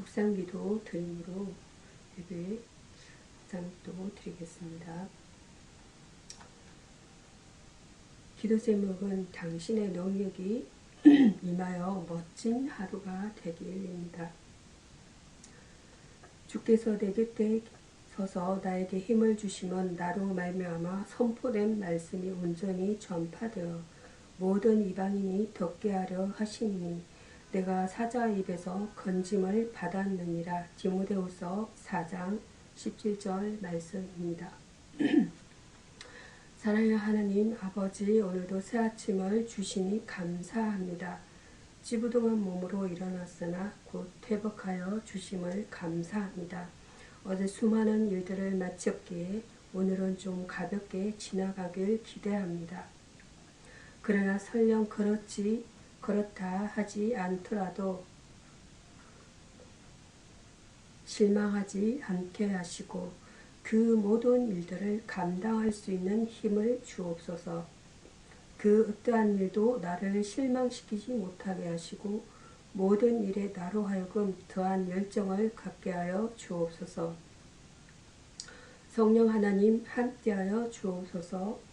묵상기도 드림으로 예배 묵상도 드리겠습니다. 기도 제목은 당신의 능력이 임하여 멋진 하루가 되길입니다. 주께서 내 곁에 서서 나에게 힘을 주시면 나로 말미암아 선포된 말씀이 온전히 전파되어 모든 이방인이 듣게 하려 하시니 내가 사자 입에서 건짐을 받았느니라. 디모데후서 4장 17절 말씀입니다. 사랑의 하나님 아버지 오늘도 새 아침을 주시니 감사합니다. 찌부둥한 몸으로 일어났으나 곧 회복하여 주심을 감사합니다. 어제 수많은 일들을 마쳤기에 오늘은 좀 가볍게 지나가길 기대합니다. 그러나 설령 그렇지 그렇다 하지 않더라도 실망하지 않게 하시고 그 모든 일들을 감당할 수 있는 힘을 주옵소서. 그 어떠한 일도 나를 실망시키지 못하게 하시고 모든 일에 나로 하여금 더한 열정을 갖게 하여 주옵소서. 성령 하나님 함께하여 주옵소서.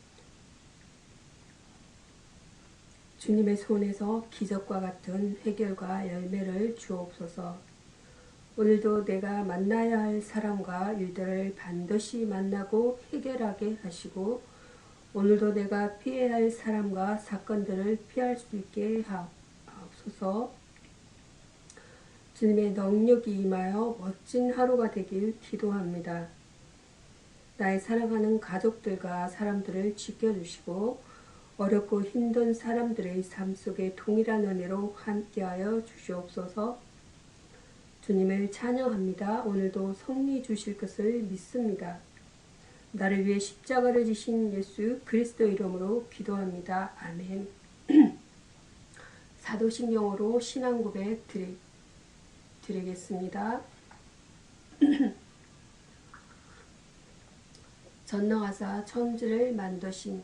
주님의 손에서 기적과 같은 해결과 열매를 주옵소서. 오늘도 내가 만나야 할 사람과 일들을 반드시 만나고 해결하게 하시고 오늘도 내가 피해야 할 사람과 사건들을 피할 수 있게 하옵소서. 주님의 능력이 임하여 멋진 하루가 되길 기도합니다. 나의 사랑하는 가족들과 사람들을 지켜주시고 어렵고 힘든 사람들의 삶 속에 동일한 은혜로 함께하여 주시옵소서. 주님을 찬양합니다. 오늘도 성리 주실 것을 믿습니다. 나를 위해 십자가를 지신 예수 그리스도 이름으로 기도합니다. 아멘. 사도신경으로 신앙 고백 드리, 드리겠습니다. 전능하사 천지를 만드신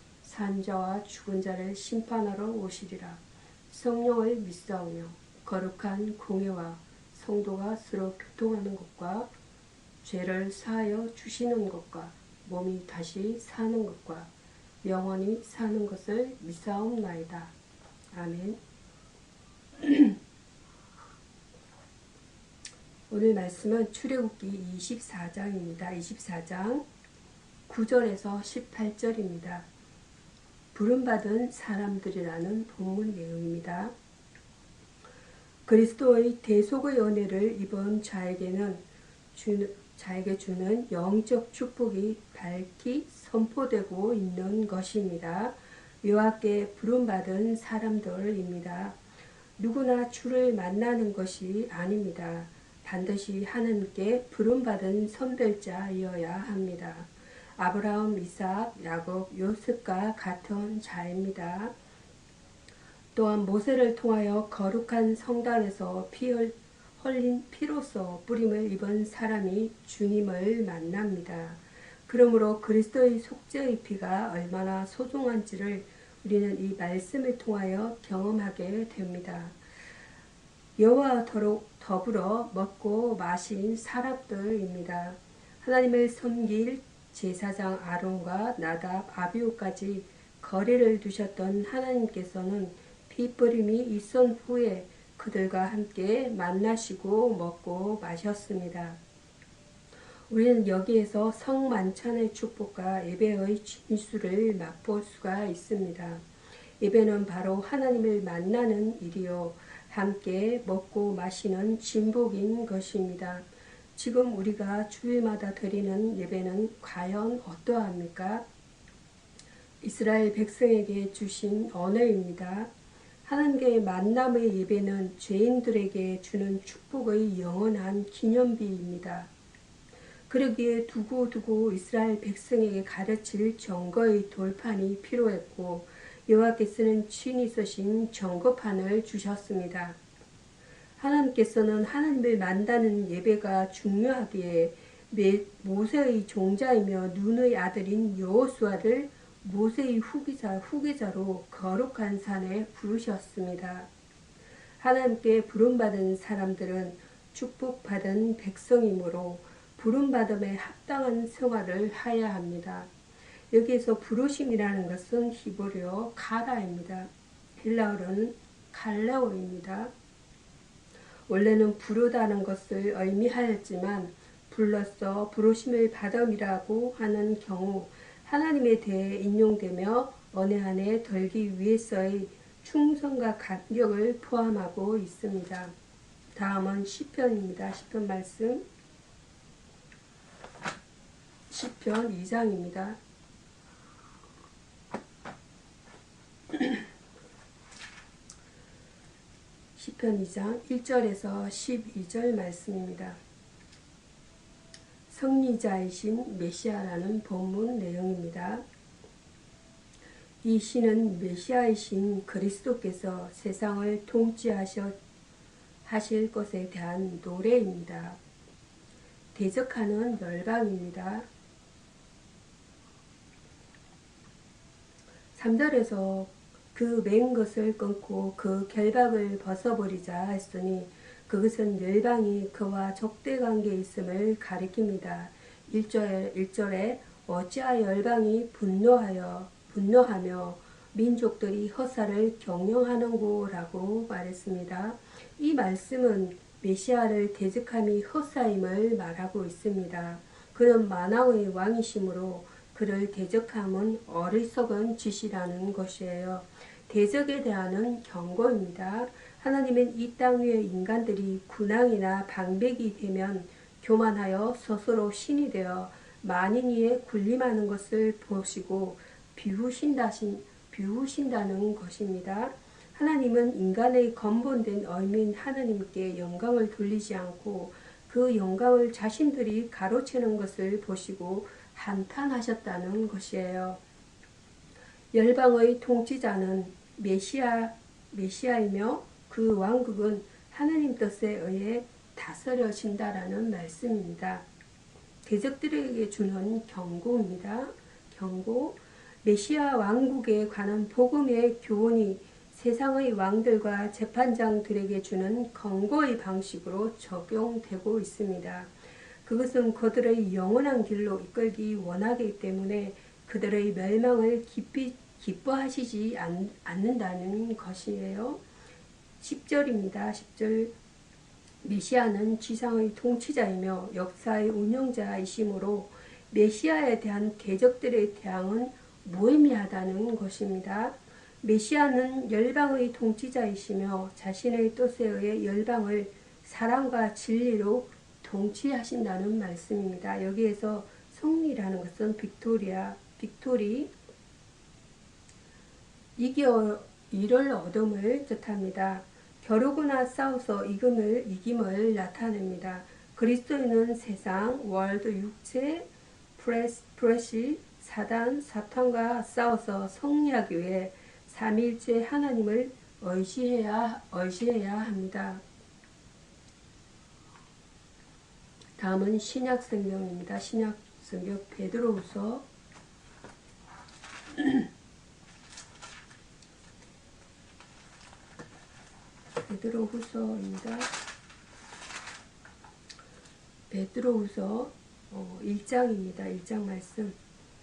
산자와 죽은 자를 심판하러 오시리라. 성령을 믿사오며 거룩한 공예와 성도가 서로 교통하는 것과 죄를 사하여 주시는 것과 몸이 다시 사는 것과 영원히 사는 것을 믿사옵나이다. 아멘. 오늘 말씀은 출애굽기 24장입니다. 24장 9절에서 18절입니다. 부름받은 사람들이라는 본문 내용입니다. 그리스도의 대속의 은혜를 입은 자에게는 주, 자에게 주는 영적 축복이 밝히 선포되고 있는 것입니다. 요하께 부름받은 사람들입니다. 누구나 주를 만나는 것이 아닙니다. 반드시 하나님께 부름받은 선별자이어야 합니다. 아브라함, 이삭, 야곱, 요셉과 같은 자입니다. 또한 모세를 통하여 거룩한 성단에서 피 흘린 피로써 뿌림을 입은 사람이 주님을 만납니다. 그러므로 그리스도의 속죄의 피가 얼마나 소중한지를 우리는 이 말씀을 통하여 경험하게 됩니다. 여호와 더불어 먹고 마신 사람들입니다. 하나님을 섬길 제사장 아론과 나답 아비오까지 거리를 두셨던 하나님께서는 피뿌림이 있은 후에 그들과 함께 만나시고 먹고 마셨습니다. 우리는 여기에서 성만찬의 축복과 예배의 진수를 맛볼 수가 있습니다. 예배는 바로 하나님을 만나는 일이요 함께 먹고 마시는 진복인 것입니다. 지금 우리가 주일마다 드리는 예배는 과연 어떠합니까? 이스라엘 백성에게 주신 언어입니다. 하나님의 만남의 예배는 죄인들에게 주는 축복의 영원한 기념비입니다. 그러기에 두고두고 이스라엘 백성에게 가르칠 정거의 돌판이 필요했고 여호와께서는 친히 쓰신 정거판을 주셨습니다. 하나님께서는 하나님을 만나는 예배가 중요하기에 모세의 종자이며 눈의 아들인 여호수아를 모세의 후기자, 후계자로 거룩한 산에 부르셨습니다. 하나님께 부름받은 사람들은 축복받은 백성이므로 부름받음에 합당한 생활을 하야 합니다. 여기에서 부르심이라는 것은 히브리어 가라입니다. 헬라어로는 칼레오입니다. 원래는 부르다는 것을 의미하였지만 불렀어 부르심을 받음이라고 하는 경우 하나님에 대해 인용되며 언해 안에 덜기 위해서의 충성과 감격을 포함하고 있습니다. 다음은 시편입니다. 시편 말씀 시편 2장입니다. 시편 2장 1절에서 12절 말씀입니다. 성리자이신 메시아라는 본문 내용입니다. 이 시는 메시아이신 그리스도께서 세상을 통치하셔 하실 것에 대한 노래입니다. 대적하는 열방입니다. 3절에서 그맨 것을 끊고 그 결박을 벗어버리자 했으니 그것은 열방이 그와 적대관계에 있음을 가리킵니다. 1절, 1절에 어찌하여 열방이 분노하여 분노하며 민족들이 허사를 경영하는고라고 말했습니다. 이 말씀은 메시아를 대적함이 허사임을 말하고 있습니다. 그는 만왕의 왕이시므로 그를 대적함은 어리석은 짓이라는 것이에요. 대적에 대한 경고입니다. 하나님은 이 땅 위의 인간들이 군왕이나 방백이 되면 교만하여 스스로 신이 되어 만인 위에 군림하는 것을 보시고 비우신다신, 비우신다는 것입니다. 하나님은 인간의 근본된 의미인 하나님께 영광을 돌리지 않고 그 영광을 자신들이 가로채는 것을 보시고 한탄하셨다는 것이에요. 열방의 통치자는 메시아, 메시아이며 그 왕국은 하나님 뜻에 의해 다스려진다라는 말씀입니다. 대적들에게 주는 경고입니다. 경고. 메시아 왕국에 관한 복음의 교훈이 세상의 왕들과 재판장들에게 주는 권고의 방식으로 적용되고 있습니다. 그것은 그들의 영원한 길로 이끌기 원하기 때문에 그들의 멸망을 깊이 기뻐하시지 않, 않는다는 것이에요. 10절입니다. 10절 메시아는 지상의 통치자이며 역사의 운영자이시므로 메시아에 대한 대적들의 대항은 무의미하다는 것입니다. 메시아는 열방의 통치자이시며 자신의 뜻에 의해 열방을 사랑과 진리로 통치하신다는 말씀입니다. 여기에서 승리라는 것은 빅토리아, 빅토리, 이겨 이를 얻음을 뜻합니다. 겨루거나 싸워서 이금을, 이김을 나타냅니다. 그리스도인은 세상, 월드, 육체, 프레스, 프레시, 사단, 사탄과 싸워서 승리하기 위해 삼일째 하나님을 의시해야, 의시해야 합니다. 다음은 신약 성경입니다. 신약 성경 베드로후서 베드로 후서입니다. 베드로 후서 1장입니다. 어, 1장 말씀.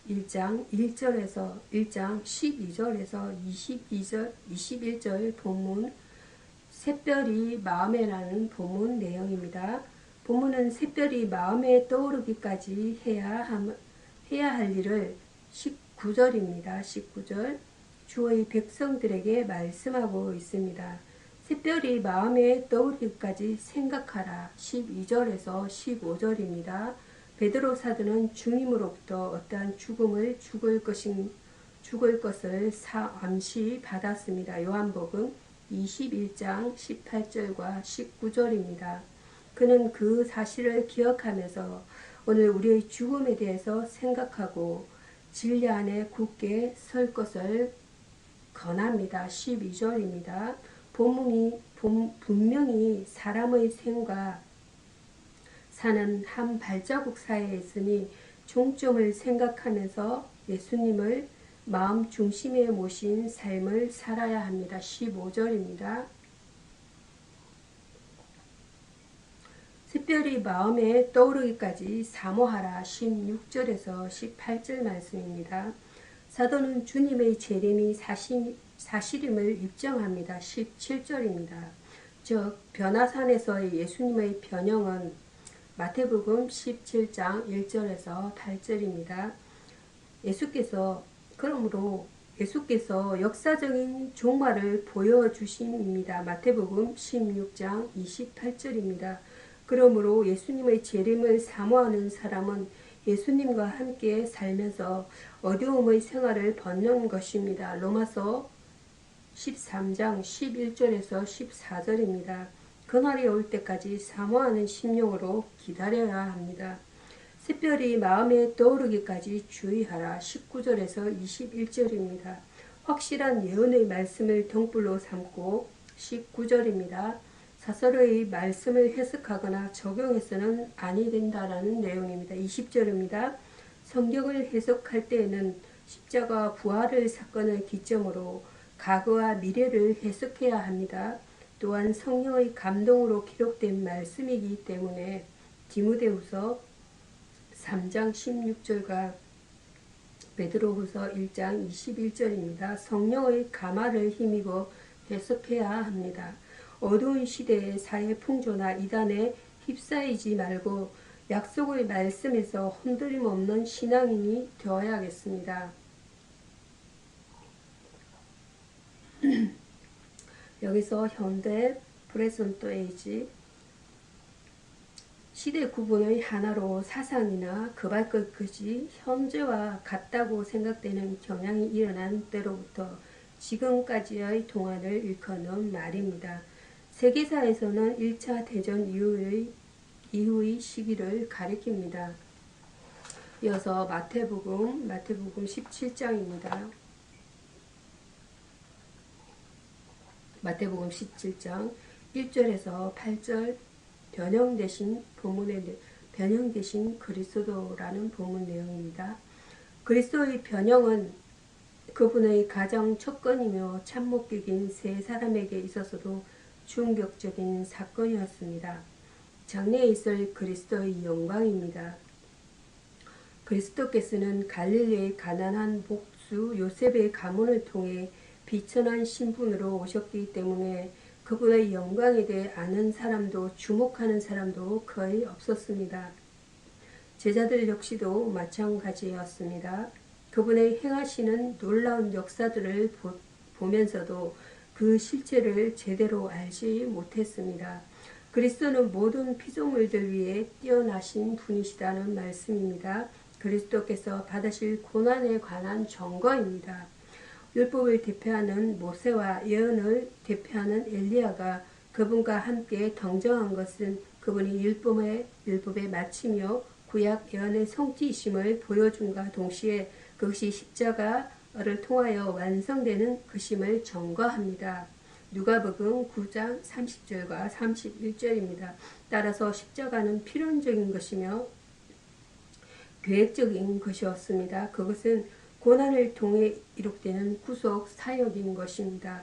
1장 1절에서 1장 12절에서 22절 21절 본문 샛별이 마음에라는 본문 내용입니다. 본문은 샛별이 마음에 떠오르기까지 해야 함, 해야 할 일을 19절입니다. 19절 주의 백성들에게 말씀하고 있습니다. 샛별이 마음에 떠오르기까지 생각하라. 12절에서 15절입니다. 베드로 사도는 주님으로부터 어떠한 죽음을 죽을 것인 죽을 것을 사 암시 받았습니다. 요한복음 21장 18절과 19절입니다. 그는 그 사실을 기억하면서 오늘 우리의 죽음에 대해서 생각하고 진리 안에 굳게 설 것을 권합니다. 12절입니다. 본문이 분명히 사람의 생과 사는 한 발자국 사이에 있으니 종점을 생각하면서 예수님을 마음 중심에 모신 삶을 살아야 합니다. 15절입니다. 특별히 마음에 떠오르기까지 사모하라 16절에서 18절 말씀입니다. 사도는 주님의 재림이 사실임을 입증합니다. 17절입니다. 즉 변화산에서의 예수님의 변형은 마태복음 17장 1절에서 8절입니다. 예수께서 그러므로 예수께서 역사적인 종말을 보여주심입니다. 마태복음 16장 28절입니다. 그러므로 예수님의 재림을 사모하는 사람은 예수님과 함께 살면서 어려움의 생활을 벗는 것입니다. 로마서 13장 11절에서 14절입니다. 그날이 올 때까지 사모하는 심령으로 기다려야 합니다. 특별히 마음에 떠오르기까지 주의하라 19절에서 21절입니다. 확실한 예언의 말씀을 등불로 삼고 19절입니다. 사설의 말씀을 해석하거나 적용해서는 아니 된다라는 내용입니다. 20절입니다. 성경을 해석할 때에는 십자가 부활을 사건을 기점으로 과거와 미래를 해석해야 합니다. 또한 성령의 감동으로 기록된 말씀이기 때문에 디모데후서 3장 16절과 베드로후서 1장 21절입니다. 성령의 가마를 힘입어 해석해야 합니다. 어두운 시대의 사회 풍조나 이단에 휩싸이지 말고 약속의 말씀에서 흔들림 없는 신앙인이 되어야겠습니다. 여기서 현대 프레젠트 에이지 시대 구분의 하나로 사상이나 그 발끝까지 현재와 같다고 생각되는 경향이 일어난 때로부터 지금까지의 동안을 일컫는 말입니다. 세계사에서는 1차 대전 이후의, 이후의 시기를 가리킵니다. 이어서 마태복음, 마태복음 17장입니다. 마태복음 17장 1절에서 8절 변형되신 본문의 변형되신 그리스도라는 본문 내용입니다. 그리스도의 변형은 그분의 가장 첫건이며 참목격인 세 사람에게 있어서도 충격적인 사건이었습니다. 장래에 있을 그리스도의 영광입니다. 그리스도께서는 갈릴리의 가난한 복수 요셉의 가문을 통해 비천한 신분으로 오셨기 때문에 그분의 영광에 대해 아는 사람도 주목하는 사람도 거의 없었습니다. 제자들 역시도 마찬가지였습니다. 그분의 행하시는 놀라운 역사들을 보, 보면서도 그 실체를 제대로 알지 못했습니다. 그리스도는 모든 피조물들 위해 뛰어나신 분이시다는 말씀입니다. 그리스도께서 받으실 고난에 관한 정거입니다. 율법을 대표하는 모세와 예언을 대표하는 엘리야가 그분과 함께 동정한 것은 그분이 율법의 율법의 마치며 구약 예언의 성취이심을 보여준과 동시에 그것이 십자가 를 통하여 완성되는 그심을 점거합니다. 누가복음 9장 30절과 31절입니다. 따라서 십자가는 필연적인 것이며 계획적인 것이었습니다. 그것은 고난을 통해 이룩되는 구속 사역인 것입니다.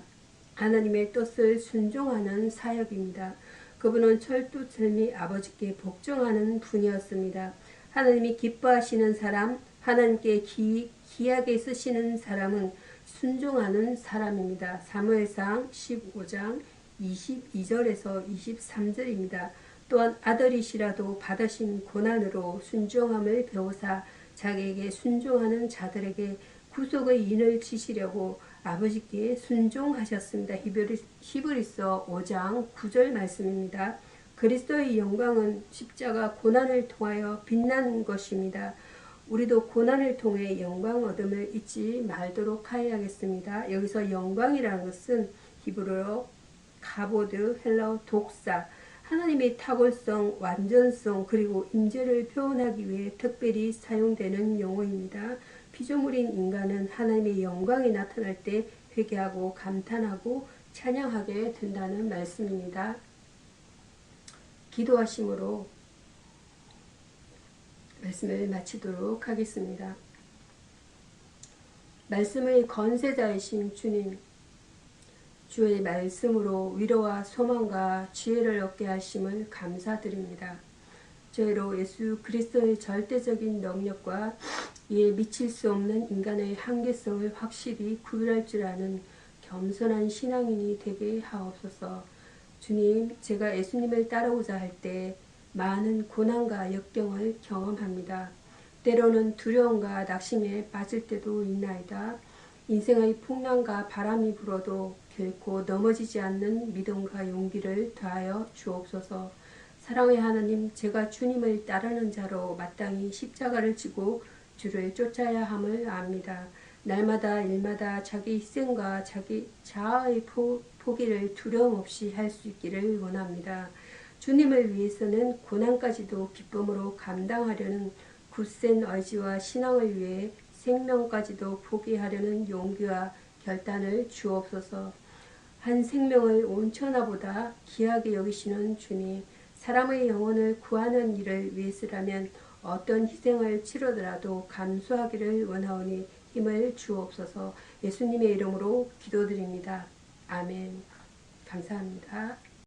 하나님의 뜻을 순종하는 사역입니다. 그분은 철두철미 아버지께 복종하는 분이었습니다. 하나님이 기뻐하시는 사람, 하나님께 기, 기하게 쓰시는 사람은 순종하는 사람입니다. 사무엘상 15장 22절에서 23절입니다. 또한 아들이시라도 받으신 고난으로 순종함을 배우사 자기에게 순종하는 자들에게 구속의 인을 치시려고 아버지께 순종하셨습니다. 히브리서 5장 9절 말씀입니다. 그리스도의 영광은 십자가 고난을 통하여 빛나는 것입니다. 우리도 고난을 통해 영광 얻음을 잊지 말도록 하여야겠습니다. 여기서 영광이라는 것은 히브리어 가보드, 헬러, 독사, 하나님의 탁월성, 완전성, 그리고 임재를 표현하기 위해 특별히 사용되는 용어입니다. 피조물인 인간은 하나님의 영광이 나타날 때 회개하고 감탄하고 찬양하게 된다는 말씀입니다. 기도하심으로 말씀을 마치도록 하겠습니다. 말씀의 건세자이신 주님, 주의 말씀으로 위로와 소망과 지혜를 얻게 하심을 감사드립니다. 저희로 예수 그리스도의 절대적인 능력과 이에 미칠 수 없는 인간의 한계성을 확실히 구별할 줄 아는 겸손한 신앙인이 되게 하옵소서. 주님, 제가 예수님을 따라오자 할 때 많은 고난과 역경을 경험합니다. 때로는 두려움과 낙심에 빠질 때도 있나이다. 인생의 풍랑과 바람이 불어도 결코 넘어지지 않는 믿음과 용기를 더하여 주옵소서. 사랑의 하나님, 제가 주님을 따르는 자로 마땅히 십자가를 지고 주를 쫓아야 함을 압니다. 날마다 일마다 자기 희생과 자기 자아의 포, 포기를 두려움 없이 할 수 있기를 원합니다. 주님을 위해서는 고난까지도 기쁨으로 감당하려는 굳센 의지와 신앙을 위해 생명까지도 포기하려는 용기와 결단을 주옵소서. 한 생명을 온천하보다 귀하게 여기시는 주님, 사람의 영혼을 구하는 일을 위해서라면 어떤 희생을 치르더라도 감수하기를 원하오니 힘을 주옵소서 예수님의 이름으로 기도드립니다. 아멘. 감사합니다.